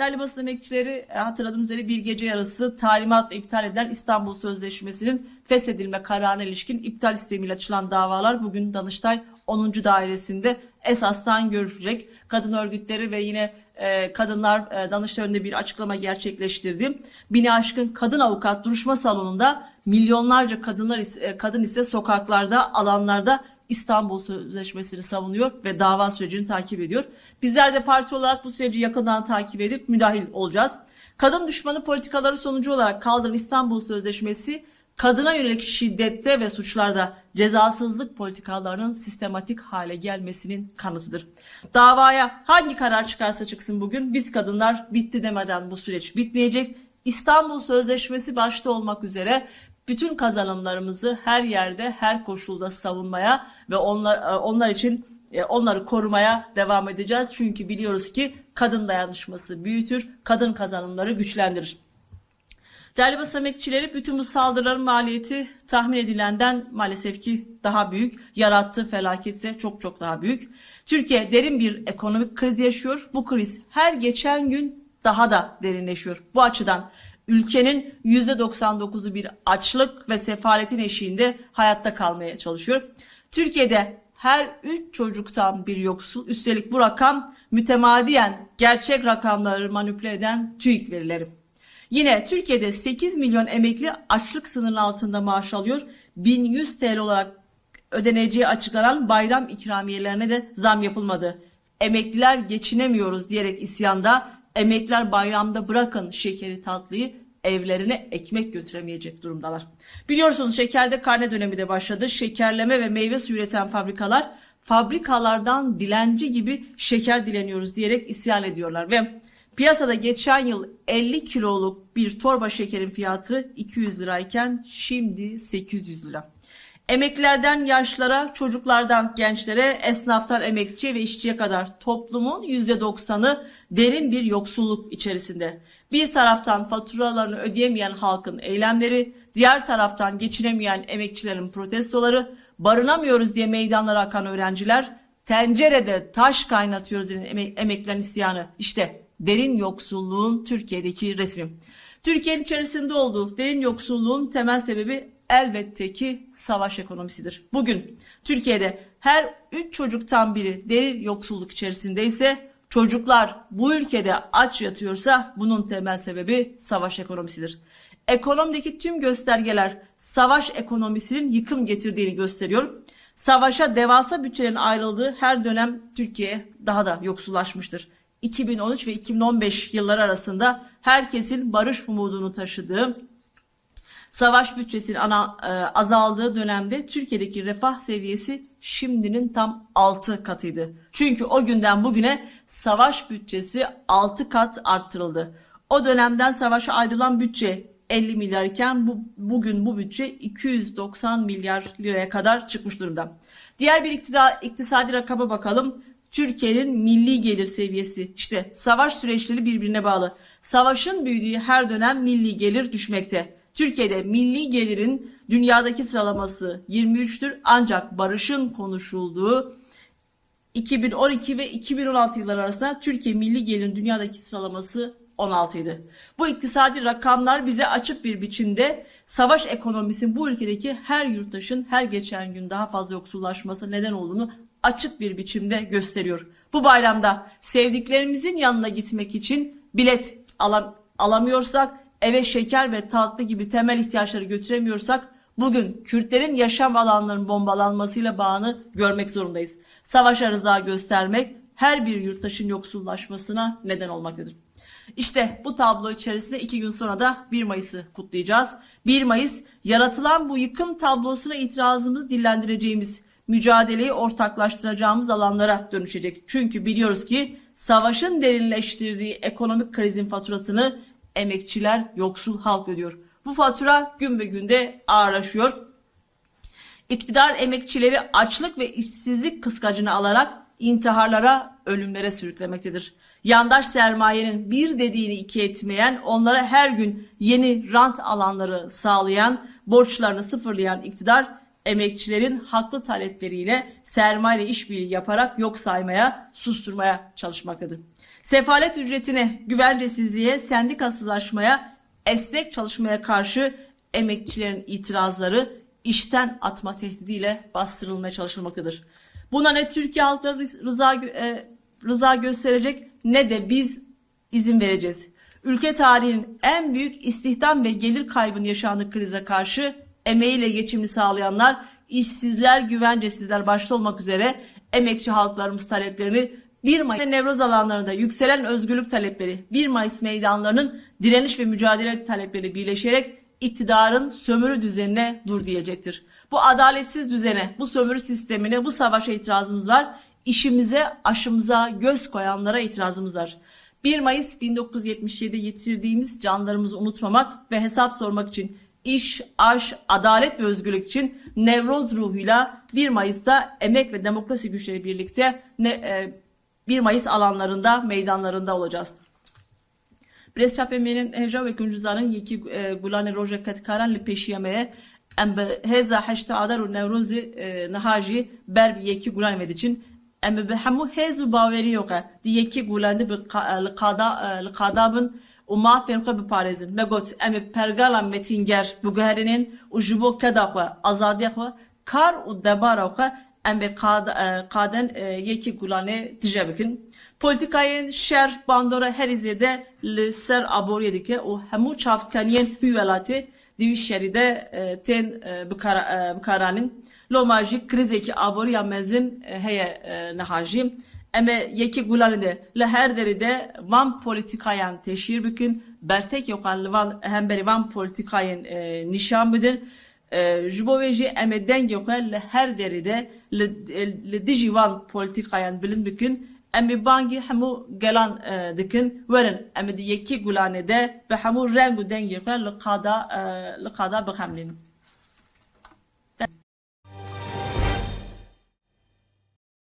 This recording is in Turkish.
Değerli basın emekçileri e, hatırladığınız üzere bir gece yarısı talimatla iptal edilen İstanbul Sözleşmesi'nin feshedilme kararına ilişkin iptal istemiyle açılan davalar bugün Danıştay 10. Dairesi'nde esastan görülecek. Kadın örgütleri ve yine e, kadınlar e, Danıştay önünde bir açıklama gerçekleştirdi. Bini aşkın kadın avukat duruşma salonunda milyonlarca kadınlar e, kadın ise sokaklarda, alanlarda İstanbul Sözleşmesi'ni savunuyor ve dava sürecini takip ediyor. Bizler de parti olarak bu süreci yakından takip edip müdahil olacağız. Kadın düşmanı politikaları sonucu olarak kaldırılan İstanbul Sözleşmesi kadına yönelik şiddette ve suçlarda cezasızlık politikalarının sistematik hale gelmesinin kanıtıdır. Davaya hangi karar çıkarsa çıksın bugün biz kadınlar bitti demeden bu süreç bitmeyecek. İstanbul Sözleşmesi başta olmak üzere bütün kazanımlarımızı her yerde, her koşulda savunmaya ve onlar onlar için e, onları korumaya devam edeceğiz. Çünkü biliyoruz ki kadın dayanışması büyütür, kadın kazanımları güçlendirir. Değerli basın emekçileri bütün bu saldırıların maliyeti tahmin edilenden maalesef ki daha büyük. Yarattığı felaket ise çok çok daha büyük. Türkiye derin bir ekonomik kriz yaşıyor. Bu kriz her geçen gün daha da derinleşiyor. Bu açıdan ülkenin %99'u bir açlık ve sefaletin eşiğinde hayatta kalmaya çalışıyor. Türkiye'de her 3 çocuktan bir yoksul. Üstelik bu rakam mütemadiyen gerçek rakamları manipüle eden TÜİK verileri. Yine Türkiye'de 8 milyon emekli açlık sınırının altında maaş alıyor. 1100 TL olarak ödeneceği açıklanan bayram ikramiyelerine de zam yapılmadı. Emekliler geçinemiyoruz diyerek isyanda emekliler bayramda bırakın şekeri tatlıyı evlerine ekmek götüremeyecek durumdalar. Biliyorsunuz şekerde karne dönemi de başladı. Şekerleme ve meyve suyu üreten fabrikalar fabrikalardan dilenci gibi şeker dileniyoruz diyerek isyan ediyorlar ve piyasada geçen yıl 50 kiloluk bir torba şekerin fiyatı 200 lirayken şimdi 800 lira. Emeklilerden yaşlara, çocuklardan gençlere, esnaftan emekçi ve işçiye kadar toplumun %90'ı derin bir yoksulluk içerisinde. Bir taraftan faturalarını ödeyemeyen halkın eylemleri, diğer taraftan geçinemeyen emekçilerin protestoları, barınamıyoruz diye meydanlara akan öğrenciler, tencerede taş kaynatıyoruz diye emek, emeklilerin isyanı. İşte derin yoksulluğun Türkiye'deki resmi. Türkiye'nin içerisinde olduğu derin yoksulluğun temel sebebi elbette ki savaş ekonomisidir. Bugün Türkiye'de her 3 çocuktan biri derin yoksulluk içerisindeyse çocuklar bu ülkede aç yatıyorsa bunun temel sebebi savaş ekonomisidir. Ekonomideki tüm göstergeler savaş ekonomisinin yıkım getirdiğini gösteriyor. Savaşa devasa bütçelerin ayrıldığı her dönem Türkiye daha da yoksullaşmıştır. 2013 ve 2015 yılları arasında herkesin barış umudunu taşıdığı Savaş bütçesinin ana, e, azaldığı dönemde Türkiye'deki refah seviyesi şimdinin tam 6 katıydı. Çünkü o günden bugüne savaş bütçesi 6 kat arttırıldı. O dönemden savaşa ayrılan bütçe 50 milyar iken bu, bugün bu bütçe 290 milyar liraya kadar çıkmış durumda. Diğer bir iktida, iktisadi rakama bakalım. Türkiye'nin milli gelir seviyesi işte savaş süreçleri birbirine bağlı. Savaşın büyüdüğü her dönem milli gelir düşmekte. Türkiye'de milli gelirin dünyadaki sıralaması 23'tür ancak barışın konuşulduğu 2012 ve 2016 yılları arasında Türkiye milli gelirin dünyadaki sıralaması 16 idi. Bu iktisadi rakamlar bize açık bir biçimde savaş ekonomisinin bu ülkedeki her yurttaşın her geçen gün daha fazla yoksullaşması neden olduğunu açık bir biçimde gösteriyor. Bu bayramda sevdiklerimizin yanına gitmek için bilet alam alamıyorsak eve şeker ve tatlı gibi temel ihtiyaçları götüremiyorsak bugün Kürtlerin yaşam alanlarının bombalanmasıyla bağını görmek zorundayız. Savaşa rıza göstermek her bir yurttaşın yoksullaşmasına neden olmaktadır. İşte bu tablo içerisinde iki gün sonra da 1 Mayıs'ı kutlayacağız. 1 Mayıs yaratılan bu yıkım tablosuna itirazını dillendireceğimiz, mücadeleyi ortaklaştıracağımız alanlara dönüşecek. Çünkü biliyoruz ki savaşın derinleştirdiği ekonomik krizin faturasını emekçiler, yoksul halk ödüyor. Bu fatura gün be günde ağırlaşıyor. İktidar emekçileri açlık ve işsizlik kıskacını alarak intiharlara, ölümlere sürüklemektedir. Yandaş sermayenin bir dediğini iki etmeyen, onlara her gün yeni rant alanları sağlayan, borçlarını sıfırlayan iktidar emekçilerin haklı talepleriyle sermaye işbirliği yaparak yok saymaya, susturmaya çalışmaktadır. Sefalet ücretine, güvencesizliğe, sendikasızlaşmaya, esnek çalışmaya karşı emekçilerin itirazları işten atma tehdidiyle bastırılmaya çalışılmaktadır. Buna ne Türkiye halkları rıza, e, rıza gösterecek ne de biz izin vereceğiz. Ülke tarihinin en büyük istihdam ve gelir kaybını yaşandığı krize karşı emeğiyle geçimini sağlayanlar, işsizler, güvencesizler başta olmak üzere emekçi halklarımız taleplerini 1 Mayıs ve Nevroz alanlarında yükselen özgürlük talepleri, 1 Mayıs meydanlarının direniş ve mücadele talepleri birleşerek iktidarın sömürü düzenine dur diyecektir. Bu adaletsiz düzene, bu sömürü sistemine, bu savaşa itirazımız var. İşimize, aşımıza göz koyanlara itirazımız var. 1 Mayıs 1977'de yitirdiğimiz canlarımızı unutmamak ve hesap sormak için iş, aş, adalet ve özgürlük için Nevroz ruhuyla 1 Mayıs'ta emek ve demokrasi güçleri birlikte ne, e, 1 Mayıs alanlarında, meydanlarında olacağız. Brez çapeminin hevja ve güncüzanın yeki e, gulane roja katkaran li peşiyameye em be heza heşte adar u nevrozi e, nahaji ber yeki gulan için em be hemu hezu baveri yok di yeki gulande bi qada li qadabın u ma pemka bi parezin me got em pergala metinger bu geherinin u jibo kada xwe azadiya xwe kar u debara xwe em be qaden yeki gulane dije bikin. Politikayên şer bandora herîzê de li ser aboriyê dike. Û hemû çavkaniyên hû welatê di wî şerî de tên jî krizekî aboriya mezin heye niha jî. Em ê yekî gulanê de li her derê de van politikayan teşhîr bikin, bertek yokan li van hemberî van politikayên nîşan bidin. Ji bo wê jî em ê deng yokan li her derê de li dijî van politikayan bilind bikin em ê bangî hemû gelan e, dikin werin em ê di yekî gulanê de bi hemû reng û dengê xwe li qada li qada bixemlînin